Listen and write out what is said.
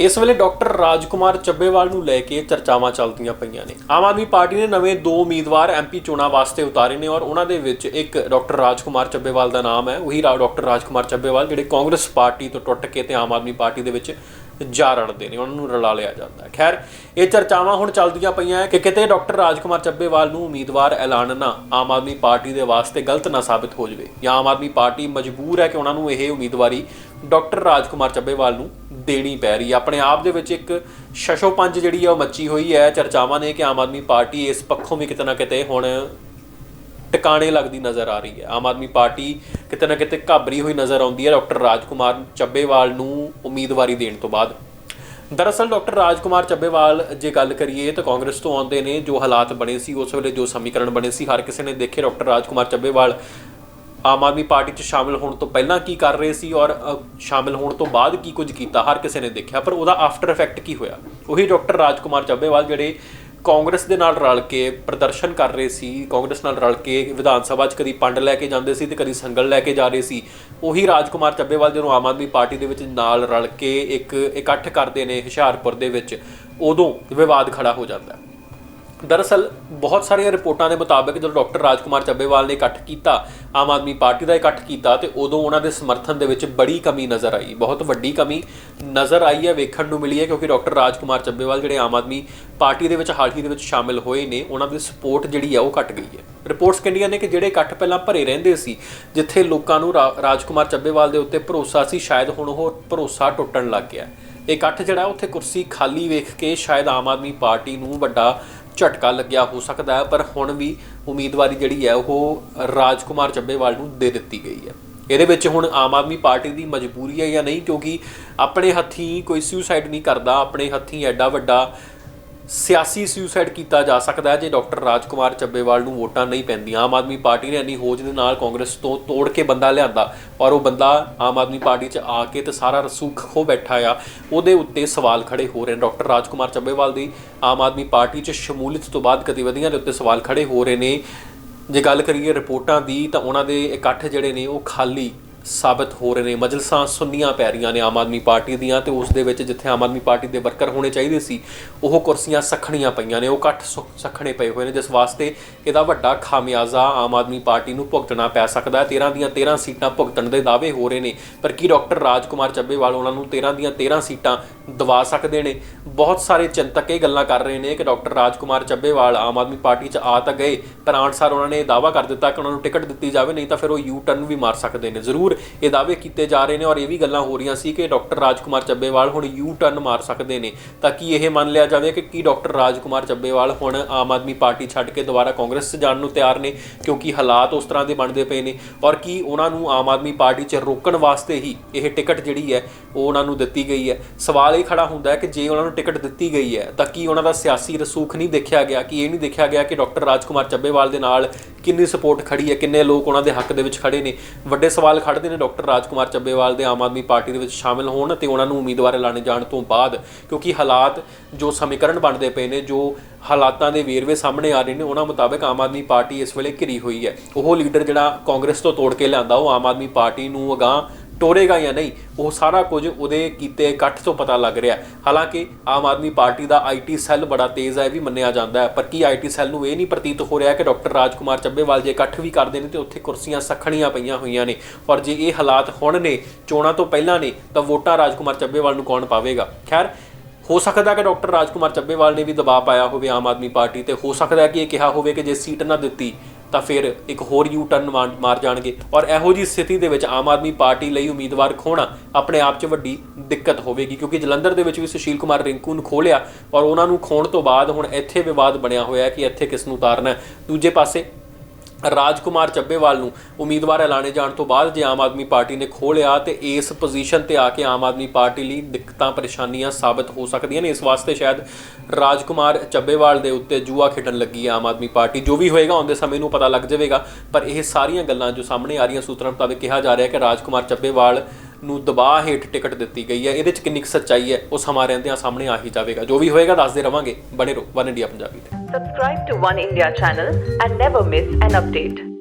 ਇਸ ਵੇਲੇ ਡਾਕਟਰ ਰਾਜਕੁਮਾਰ ਚੱਬੇਵਾਲ ਨੂੰ ਲੈ ਕੇ ਚਰਚਾਵਾਂ ਚੱਲਦੀਆਂ ਪਈਆਂ ਨੇ। ਆਮ ਆਦਮੀ ਪਾਰਟੀ ਨੇ ਨਵੇਂ ਦੋ ਉਮੀਦਵਾਰ ਐਮਪੀ ਚੋਣਾਂ ਵਾਸਤੇ ਉਤਾਰੇ ਨੇ ਔਰ ਉਹਨਾਂ ਦੇ ਵਿੱਚ ਇੱਕ ਡਾਕਟਰ ਰਾਜਕੁਮਾਰ ਚੱਬੇਵਾਲ ਦਾ ਨਾਮ ਹੈ। ਉਹੀ ਰਾ- ਡਾਕਟਰ ਰਾਜਕੁਮਾਰ ਚੱਬੇਵਾਲ ਜਿਹੜੇ ਕਾਂਗਰਸ ਪਾਰਟੀ ਤੋਂ ਟੁੱਟ ਕੇ ਤੇ ਆਮ ਆਦਮੀ ਪਾਰਟੀ ਦੇ ਵਿੱਚ ਜਾ ਰੜਦੇ ਨੇ, ਉਹਨਾਂ ਨੂੰ ਰਲਾ ਲਿਆ ਜਾਂਦਾ ਹੈ। ਖੈਰ, ਇਹ ਚਰਚਾਵਾਂ ਹੁਣ ਚੱਲਦੀਆਂ ਪਈਆਂ ਹੈ ਕਿ ਕਿਤੇ ਡਾਕਟਰ ਰਾਜਕੁਮਾਰ ਚੱਬੇਵਾਲ ਨੂੰ ਉਮੀਦਵਾਰ ਐਲਾਨਣਾ ਆਮ ਆਦਮੀ ਪਾਰਟੀ ਦੇ ਵਾਸਤੇ ਗਲਤ ਨਾ ਸਾਬਿਤ ਹੋ ਜਾਵੇ ਜਾਂ ਆਮ ਆਦਮੀ ਪਾਰਟੀ ਮਜਬੂਰ ਹੈ ਕਿ ਉਹਨਾਂ ਨੂੰ ਇਹ ਉਮੀਦਵਾਰੀ ਡਾਕਟਰ ਰਾਜਕੁਮਾਰ ਚੱਬੇਵਾਲ ਨੂੰ ਦੇਣੀ ਪੈ ਰਹੀ ਹੈ ਆਪਣੇ ਆਪ ਦੇ ਵਿੱਚ ਇੱਕ ਸ਼ਸ਼ੋਪੰਜ ਜਿਹੜੀ ਹੈ ਉਹ ਮੱਚੀ ਹੋਈ ਹੈ। ਚਰਚਾਵਾਂ ਨੇ ਕਿ ਆਮ ਆਦਮੀ ਪਾਰਟੀ ਇਸ ਪੱਖੋਂ ਵੀ ਕਿਤੇ ਨਾ ਕਿਤੇ ਹੁਣ ਟਿਕਾਣੇ ਲੱਗਦੀ ਨਜ਼ਰ ਆ ਰਹੀ ਹੈ। ਆਮ ਆਦਮੀ ਪਾਰਟੀ ਕਿਤੇ ਨਾ ਕਿਤੇ ਘਾਬਰੀ ਹੋਈ ਨਜ਼ਰ ਆਉਂਦੀ ਹੈ। ਡਾਕਟਰ ਰਾਜਕੁਮਾਰ ਚੱਬੇਵਾਲ ਨੂੰ ਉਮੀਦਵਾਰੀ ਦੇਣ ਤੋਂ ਬਾਅਦ। ਦਰਅਸਲ ਡਾਕਟਰ ਰਾਜਕੁਮਾਰ ਚੱਬੇਵਾਲ ਜੇ ਗੱਲ ਕਰੀਏ ਤਾਂ ਕਾਂਗਰਸ ਤੋਂ ਆਉਂਦੇ ਨੇ। ਜੋ ਹਾਲਾਤ ਬਣੇ ਸੀ, ਉਸ ਵੇਲੇ ਜੋ ਸਮੀਕਰਨ ਬਣੇ ਸੀ, ਹਰ ਕਿਸੇ ਨੇ ਦੇਖੇ ਡਾਕਟਰ ਰਾਜਕੁਮਾਰ ਚੱਬੇਵਾਲ ਆਮ ਆਦਮੀ ਪਾਰਟੀ 'ਚ ਸ਼ਾਮਿਲ ਹੋਣ ਤੋਂ ਪਹਿਲਾਂ ਕੀ ਕਰ ਰਹੇ ਸੀ ਔਰ ਸ਼ਾਮਿਲ ਹੋਣ ਤੋਂ ਬਾਅਦ ਕੀ ਕੁਝ ਕੀਤਾ? ਹਰ ਕਿਸੇ ਨੇ ਦੇਖਿਆ, ਪਰ ਉਹਦਾ ਆਫਟਰ ਇਫੈਕਟ ਕੀ ਹੋਇਆ? ਉਹੀ ਡਾਕਟਰ ਰਾਜਕੁਮਾਰ ਚੱਬੇਵਾਲ ਜਿਹੜੇ ਕਾਂਗਰਸ ਦੇ ਨਾਲ ਰਲ ਕੇ ਪ੍ਰਦਰਸ਼ਨ ਕਰ ਰਹੇ ਸੀ, ਕਾਂਗਰਸ ਨਾਲ ਰਲ ਕੇ ਵਿਧਾਨ ਸਭਾ 'ਚ ਕਦੀ ਪੰਡ ਲੈ ਕੇ ਜਾਂਦੇ ਸੀ ਤੇ ਕਦੀ ਸੰਗਲ ਲੈ ਕੇ ਜਾ ਰਹੇ ਸੀ, ਉਹੀ ਰਾਜਕੁਮਾਰ ਚੱਬੇਵਾਲ ਜਦੋਂ ਆਮ ਆਦਮੀ ਪਾਰਟੀ ਦੇ ਵਿੱਚ ਨਾਲ ਰਲ ਕੇ ਇੱਕ ਇਕੱਠ ਕਰਦੇ ਨੇ ਹੁਸ਼ਿਆਰਪੁਰ ਦੇ ਵਿੱਚ, ਉਦੋਂ ਵਿਵਾਦ ਖੜਾ ਹੋ ਜਾਂਦਾ। ਹੈ ਦਰਅਸਲ, ਬਹੁਤ ਸਾਰੀਆਂ ਰਿਪੋਰਟਾਂ ਦੇ ਮੁਤਾਬਕ ਜਦੋਂ ਡਾਕਟਰ ਰਾਜਕੁਮਾਰ ਚੱਬੇਵਾਲ ਨੇ ਇਕੱਠ ਕੀਤਾ, ਆਮ ਆਦਮੀ ਪਾਰਟੀ ਦਾ ਇਕੱਠ ਕੀਤਾ ਤੇ ਉਦੋਂ ਉਹਨਾਂ ਦੇ ਸਮਰਥਨ ਦੇ ਵਿੱਚ ਬੜੀ ਕਮੀ ਨਜ਼ਰ ਆਈ। ਬਹੁਤ ਵੱਡੀ ਕਮੀ ਨਜ਼ਰ ਆਈ ਹੈ, ਵੇਖਣ ਨੂੰ ਮਿਲੀ ਹੈ ਕਿਉਂਕਿ ਡਾਕਟਰ ਰਾਜਕੁਮਾਰ ਚੱਬੇਵਾਲ ਜਿਹੜੇ ਆਮ ਆਦਮੀ ਪਾਰਟੀ ਦੇ ਵਿੱਚ ਹਾਲ ਹੀ ਦੇ ਵਿੱਚ ਸ਼ਾਮਿਲ ਹੋਏ ਨੇ, ਉਹਨਾਂ ਦੀ ਸਪੋਰਟ ਜਿਹੜੀ ਆ ਉਹ ਘਟ ਗਈ ਹੈ। ਰਿਪੋਰਟਸ ਕਹਿੰਦੀਆਂ ਨੇ ਕਿ ਜਿਹੜੇ ਇਕੱਠ ਪਹਿਲਾਂ ਭਰੇ ਰਹਿੰਦੇ ਸੀ, ਜਿੱਥੇ ਲੋਕਾਂ ਨੂੰ ਰਾ- ਰਾਜਕੁਮਾਰ ਚੱਬੇਵਾਲ ਦੇ ਉੱਤੇ ਭਰੋਸਾ ਸੀ, ਸ਼ਾਇਦ ਹੁਣ ਉਹ ਭਰੋਸਾ ਟੁੱਟਣ ਲੱਗ ਗਿਆ। ਇਹ ਇਕੱਠ ਜਿਹੜਾ, ਉੱਥੇ ਕੁਰਸੀ ਖਾਲੀ ਵੇਖ ਕੇ ਸ਼ਾਇਦ ਆਮ ਆਦਮੀ ਪਾਰਟੀ ਨੂੰ ਵੱਡਾ ਝਟਕਾ ਲੱਗਿਆ ਹੋ ਸਕਦਾ ਹੈ, ਪਰ ਹੁਣ ਵੀ ਉਮੀਦਵਾਰੀ ਜਿਹੜੀ ਹੈ ਉਹ ਰਾਜਕੁਮਾਰ ਚੱਬੇਵਾਲ ਨੂੰ ਦੇ ਦਿੱਤੀ ਗਈ ਹੈ। ਇਹਦੇ ਵਿੱਚ ਹੁਣ ਆਮ ਆਦਮੀ ਪਾਰਟੀ ਦੀ ਮਜਬੂਰੀ ਹੈ ਜਾਂ ਨਹੀਂ, ਕਿਉਂਕਿ ਆਪਣੇ ਹੱਥੀਂ ਕੋਈ ਸੁਸਾਈਡ ਨਹੀਂ ਕਰਦਾ, ਆਪਣੇ ਹੱਥੀਂ ਐਡਾ ਵੱਡਾ ਸਿਆਸੀ ਸੁਸਾਈਡ ਕੀਤਾ ਜਾ ਸਕਦਾ ਹੈ ਜੇ ਡਾਕਟਰ ਰਾਜਕੁਮਾਰ ਚੱਬੇਵਾਲ ਨੂੰ ਵੋਟਾਂ ਨਹੀਂ ਪੈਂਦੀਆਂ। ਆਮ ਆਦਮੀ ਪਾਰਟੀ ਨੇ ਇੰਨੀ ਹੋਜ ਦੇ ਨਾਲ ਕਾਂਗਰਸ ਤੋਂ ਤੋੜ ਕੇ ਬੰਦਾ ਲਿਆਂਦਾ ਔਰ ਉਹ ਬੰਦਾ ਆਮ ਆਦਮੀ ਪਾਰਟੀ 'ਚ ਆ ਕੇ ਤੇ ਸਾਰਾ ਰਸੂਖ ਖੋ ਬੈਠਾ ਆ। ਉਹਦੇ ਉੱਤੇ ਸਵਾਲ ਖੜੇ ਹੋ ਰਹੇ ਨੇ। ਡਾਕਟਰ ਰਾਜਕੁਮਾਰ ਚੱਬੇਵਾਲ ਦੀ ਆਮ ਆਦਮੀ ਪਾਰਟੀ 'ਚ ਸ਼ਮੂਲੀਅਤ ਤੋਂ ਬਾਅਦ ਗਤੀਵਿਧੀਆਂ ਦੇ ਉੱਤੇ ਸਵਾਲ ਖੜੇ ਹੋ ਰਹੇ ਨੇ। ਜੇ ਗੱਲ ਕਰੀਏ ਰਿਪੋਰਟਾਂ ਦੀ ਤਾਂ ਉਹਨਾਂ ਦੇ ਇਕੱਠ ਜਿਹੜੇ ਨੇ ਉਹ ਖਾਲੀ ਸਾਬਤ ਹੋ ਰਹੇ ਨੇ। ਮਜਲਸਾਂ ਸੁੰਨੀਆਂ ਪੈ ਰਹੀਆਂ ਨੇ ਆਮ ਆਦਮੀ ਪਾਰਟੀ ਦੀਆਂ ਤੇ ਉਸ ਦੇ ਵਿੱਚ ਜਿੱਥੇ ਆਮ ਆਦਮੀ ਪਾਰਟੀ ਦੇ ਵਰਕਰ ਹੋਣੇ ਚਾਹੀਦੇ ਸੀ, ਉਹ ਕੁਰਸੀਆਂ ਸਖਣੀਆਂ ਪਈਆਂ ਨੇ। ਉਹ ਘੱਟ ਸੁ- ਸਖਣੇ ਪਏ ਹੋਏ ਨੇ, ਜਿਸ ਵਾਸਤੇ ਇਹਦਾ ਵੱਡਾ ਖਾਮਿਆਜ਼ਾ ਆਮ ਆਦਮੀ ਪਾਰਟੀ ਨੂੰ ਭੁਗਤਣਾ ਪੈ ਸਕਦਾ ਹੈ। 13 ਦੀਆਂ 13 ਸੀਟਾਂ ਭੁਗਤਣ ਦੇ ਦਾਅਵੇ ਹੋ ਰਹੇ ਨੇ, ਪਰ ਕੀ ਡਾਕਟਰ ਰਾਜਕੁਮਾਰ ਚੱਬੇਵਾਲ ਉਹਨਾਂ ਨੂੰ 13 ਦੀਆਂ 13 ਸੀਟਾਂ ਦਵਾ ਸਕਦੇ ਨੇ? ਬਹੁਤ ਸਾਰੇ ਚਿੰਤਕ ਇਹ ਗੱਲਾਂ ਕਰ ਰਹੇ ਨੇ ਕਿ ਡਾਕਟਰ ਰਾਜਕੁਮਾਰ ਚੱਬੇਵਾਲ ਆਮ ਆਦਮੀ ਪਾਰਟੀ 'ਚ ਆ ਤਾਂ ਗਏ, ਪਰ ਆਨਸਰ ਉਹਨਾਂ ਨੇ ਇਹ ਦਾਅਵਾ ਕਰ ਦਿੱਤਾ ਕਿ ਉਹਨਾਂ ਨੂੰ ਟਿਕਟ ਦਿੱਤੀ ਜਾਵੇ, ਨਹੀਂ ਤਾਂ ਫਿਰ ਉਹ ਯੂ ਟਰਨ ਵੀ ਮਾਰ ਸਕਦੇ ਨੇ। ਜ਼ਰੂਰ ਇਹ ਦਾਅਵੇ ਕੀਤੇ ਜਾ ਰਹੇ ਨੇ ਔਰ ਇਹ ਵੀ ਗੱਲਾਂ ਹੋ ਰਹੀਆਂ ਸੀ ਕਿ ਡਾਕਟਰ ਰਾਜਕੁਮਾਰ ਚੱਬੇਵਾਲ ਹੁਣ ਯੂ ਟਰਨ ਮਾਰ ਸਕਦੇ ਨੇ। ਤਾਂ ਕੀ ਇਹ ਮੰਨ ਲਿਆ ਜਾਵੇ ਕਿ ਕੀ ਡਾਕਟਰ ਰਾਜਕੁਮਾਰ ਚੱਬੇਵਾਲ ਹੁਣ ਆਮ ਆਦਮੀ ਪਾਰਟੀ ਛੱਡ ਕੇ ਦੁਬਾਰਾ ਕਾਂਗਰਸ 'ਚ ਜਾਣ ਨੂੰ ਤਿਆਰ ਨੇ? ਕਿਉਂਕਿ ਹਾਲਾਤ ਉਸ ਤਰ੍ਹਾਂ ਦੇ ਬਣਦੇ ਪਏ ਨੇ ਔਰ ਕੀ ਉਹਨਾਂ ਨੂੰ ਆਮ ਆਦਮੀ ਪਾਰਟੀ 'ਚ ਰੋਕਣ ਵਾਸਤੇ ਹੀ ਇਹ ਟਿਕਟ ਜਿਹੜੀ ਹੈ ਉਹ ਉਹਨਾਂ ਨੂੰ ਦਿੱਤੀ ਗਈ ਹੈ? ਸਵਾਲ ਇਹ ਖੜਾ ਹੁੰਦਾ ਹੈ ਕਿ ਜੇ ਉਹਨਾਂ ਨੂੰ ਟਿਕਟ ਦਿੱਤੀ ਗਈ ਹੈ ਤਾਂ ਕੀ ਉਹਨਾਂ ਦਾ ਸਿਆਸੀ ਰਸੂਖ ਨਹੀਂ ਦੇਖਿਆ ਗਿਆ? ਕਿ ਇਹ ਨਹੀਂ ਦੇਖਿਆ ਗਿਆ ਕਿ ਡਾਕਟਰ ਰਾਜਕੁਮਾਰ ਚੱਬੇਵਾਲ ਦੇ ਨਾਲ ਕਿੰਨੀ ਸਪੋਰਟ ਖੜੀ ਹੈ, ਕਿੰਨੇ ਲੋਕ ਉਹਨਾਂ ਦੇ ਹੱਕ ਦੇ ਵਿੱਚ ਖੜੇ ਨੇ। ਵੱਡੇ ਸਵਾਲ ਖੜਦੇ ਨੇ ਡਾਕਟਰ ਰਾਜਕੁਮਾਰ ਚੱਬੇਵਾਲ ਦੇ ਆਮ ਆਦਮੀ ਪਾਰਟੀ ਦੇ ਵਿੱਚ ਸ਼ਾਮਿਲ ਹੋਣ ਅਤੇ ਉਹਨਾਂ ਨੂੰ ਉਮੀਦਵਾਰ ਐਲਾਨੇ ਜਾਣ ਤੋਂ ਬਾਅਦ, ਕਿਉਂਕਿ ਹਾਲਾਤ ਜੋ ਸਮੀਕਰਨ ਬਣਦੇ ਪਏ ਨੇ, ਜੋ ਹਾਲਾਤਾਂ ਦੇ ਵੇਰਵੇ ਸਾਹਮਣੇ ਆ ਰਹੇ ਨੇ, ਉਹਨਾਂ ਮੁਤਾਬਕ ਆਮ ਆਦਮੀ ਪਾਰਟੀ ਇਸ ਵੇਲੇ ਘਿਰੀ ਹੋਈ ਹੈ। ਉਹ ਲੀਡਰ ਜਿਹੜਾ ਕਾਂਗਰਸ ਤੋਂ ਤੋੜ ਕੇ ਲਿਆਂਦਾ, ਉਹ ਆਮ ਆਦਮੀ ਪਾਰਟੀ ਨੂੰ ਅਗਾਂਹ ਟੋਰੇਗਾ ਜਾਂ ਨਹੀਂ, ਉਹ ਸਾਰਾ ਕੁਝ ਉਹਦੇ ਕੀਤੇ ਇਕੱਠ ਤੋਂ ਪਤਾ ਲੱਗ ਰਿਹਾ। ਹਾਲਾਂਕਿ ਆਮ ਆਦਮੀ ਪਾਰਟੀ ਦਾ ਆਈਟੀ ਸੈੱਲ ਬੜਾ ਤੇਜ਼ ਹੈ ਵੀ ਮੰਨਿਆ ਜਾਂਦਾ ਹੈ। ਪਰ ਕੀ ਆਈਟੀ ਸੈੱਲ ਨੂੰ ਇਹ ਨਹੀਂ ਪ੍ਰਤੀਤ ਹੋ ਰਿਹਾ ਕਿ ਡਾਕਟਰ ਰਾਜਕੁਮਾਰ ਚੱਬੇਵਾਲ ਜੇ ਇਕੱਠ ਵੀ ਕਰਦੇ ਨੇ ਤੇ ਉੱਥੇ ਕੁਰਸੀਆਂ ਸਖਣੀਆਂ ਪਈਆਂ ਹੋਈਆਂ ਨੇ। ਔਰ ਜੇ ਇਹ ਹਾਲਾਤ ਹੁਣ ਨੇ, ਚੋਣਾਂ ਤੋਂ ਪਹਿਲਾਂ ਨੇ, ਤਾਂ ਵੋਟਾਂ ਰਾਜਕੁਮਾਰ ਚੱਬੇਵਾਲ ਨੂੰ ਕੌਣ ਪਾਵੇਗਾ? ਖੈਰ, ਹੋ ਸਕਦਾ ਕਿ ਡਾਕਟਰ ਰਾਜਕੁਮਾਰ ਚੱਬੇਵਾਲ ਨੇ ਵੀ ਦਬਾਅ ਪਾਇਆ ਹੋਵੇ ਆਮ ਆਦਮੀ ਪਾਰਟੀ ਤੇ। ਹੋ ਸਕਦਾ ਕਿ ਇਹ ਕਿਹਾ ਹੋਵੇ ਕਿ ਜੇ ਸੀਟ ਨਾ ਦਿੱਤੀ ਤਾਂ ਫਿਰ ਇੱਕ ਹੋਰ ਯੂ ਟਰਨ ਮਾਰ ਜਾਣਗੇ। ਔਰ ਇਹੋ ਜੀ ਸਥਿਤੀ ਦੇ ਵਿੱਚ ਆਮ ਆਦਮੀ ਪਾਰਟੀ ਲਈ ਉਮੀਦਵਾਰ ਖੋਣਾ ਆਪਣੇ ਆਪ 'ਚ ਵੱਡੀ ਦਿੱਕਤ ਹੋਵੇਗੀ, ਕਿਉਂਕਿ ਜਲੰਧਰ ਦੇ ਵਿੱਚ ਵੀ ਸੁਸ਼ੀਲ ਕੁਮਾਰ ਰਿੰਕੂ ਨੂੰ ਖੋਲਿਆ ਔਰ ਉਹਨਾਂ ਨੂੰ ਖੋਣ ਤੋਂ ਬਾਅਦ ਹੁਣ ਇੱਥੇ ਵਿਵਾਦ ਬਣਿਆ ਹੋਇਆ ਕਿ ਇੱਥੇ ਕਿਸ ਨੂੰ ਉਤਾਰਨਾ ਦੂਜੇ ਪਾਸੇ ਰਾਜਕੁਮਾਰ ਚੱਬੇਵਾਲ ਨੂੰ ਉਮੀਦਵਾਰ ਐਲਾਨੇ ਜਾਣ ਤੋਂ ਬਾਅਦ ਜੇ ਆਮ ਆਦਮੀ ਪਾਰਟੀ ਨੇ ਖੋਲਿਆ ਤੇ ਇਸ ਪੋਜੀਸ਼ਨ ਤੇ ਆ ਕੇ ਆਮ ਆਦਮੀ ਪਾਰਟੀ ਲਈ ਦਿੱਕਤਾਂ, ਪਰੇਸ਼ਾਨੀਆਂ ਸਾਬਤ ਹੋ ਸਕਦੀਆਂ ਨੇ। ਇਸ ਵਾਸਤੇ ਸ਼ਾਇਦ ਰਾਜਕੁਮਾਰ ਚੱਬੇਵਾਲ ਦੇ ਉੱਤੇ ਜੂਆ ਖੇਡਣ ਲੱਗੀ ਆਮ ਆਦਮੀ ਪਾਰਟੀ। ਜੋ ਵੀ ਹੋਏਗਾ, ਆਉਂਦੇ ਸਮੇਂ ਨੂੰ ਪਤਾ ਲੱਗ ਜਾਵੇਗਾ। ਪਰ ਇਹ ਸਾਰੀਆਂ ਗੱਲਾਂ ਜੋ ਸਾਹਮਣੇ ਆ ਰਹੀਆਂ ਸੂਤਰਾਂ ਮੁਤਾਬਕ ਕਿਹਾ ਜਾ ਰਿਹਾ ਹੈ ਕਿ ਰਾਜਕੁਮਾਰ ਚੱਬੇਵਾਲ ਨੂੰ ਦਬਾਅ ਹੇਠ ਟਿਕਟ ਦਿੱਤੀ ਗਈ ਹੈ, ਇਹਦੇ ਚ ਕਿੰਨੀ ਕੁ ਸੱਚਾਈ ਹੈ, ਉਹ ਸਮਾਂ ਰਹਿੰਦਿਆਂ ਸਾਹਮਣੇ ਆ ਹੀ ਜਾਵੇਗਾ। ਜੋ ਵੀ ਹੋਏਗਾ, ਦੱਸਦੇ ਰਵਾਂਗੇ। ਬਣੇ ਰਹੋ, ਵਨ ਇੰਡੀਆ ਪੰਜਾਬੀ ਤੇ। Subscribe to One India channel and never miss an update.